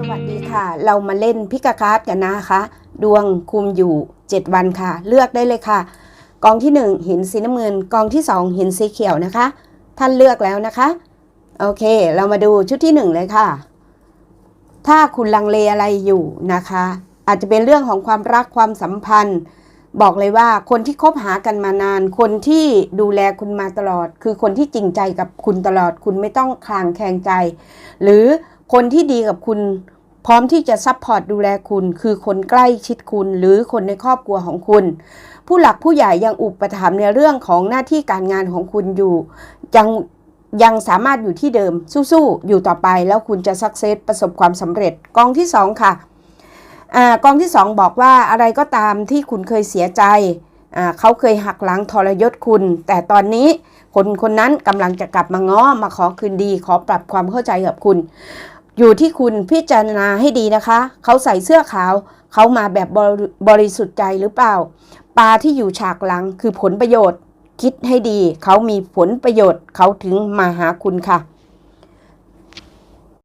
สวัสดีค่ะ เรามาเล่นพิกาการ์ดกันนะคะ ดวงคุมอยู่ 7 วันค่ะ เลือกได้เลยค่ะ กองที่ 1 หินสีน้ำเงิน กองที่ 2 หินสีเขียวนะคะ ท่านเลือกแล้วนะคะ โอเค เรามาดูชุดที่ 1 เลยค่ะ ถ้าคุณลังเลอะไรอยู่นะคะ อาจจะเป็นเรื่องของความรักความสัมพันธ์ บอกเลยว่าคนที่คบหากันมานาน คนที่ดูแลคุณมาตลอด คือคนที่จริงใจกับคุณตลอด คุณไม่ต้องคลางแคลงใจ หรือคนที่ดีกับคุณ พร้อมที่จะซัพพอร์ตดูแลคุณ คือคนใกล้ชิดคุณ หรือคนในครอบครัวของคุณ ผู้หลักผู้ใหญ่ยังอุปถัมภ์ในเรื่องของหน้าที่การงานของคุณอยู่ยังยังสามารถอยู่ที่เดิมสู้ๆอยู่ต่อไปแล้วคุณจะสักเซสประสบความสำเร็จกองที่สองค่ะอากองที่สองบอกว่าอะไรก็ตามที่คุณเคยเสียใจอ่าเขาเคยหักหลังทรยศคุณ แต่ตอนนี้คนคนนั้นกำลังจะกลับมาง้อมาขอคืนดี ขอปรับความเข้าใจกับคุณ อยู่ที่คุณพิจารณาให้ดีนะคะ เขาใส่เสื้อขาว เขามาแบบบริสุทธิ์ใจหรือเปล่า ปลาที่อยู่ฉากหลังคือผลประโยชน์ คิดให้ดี เขามีผลประโยชน์ เขาถึงมาหาคุณค่ะ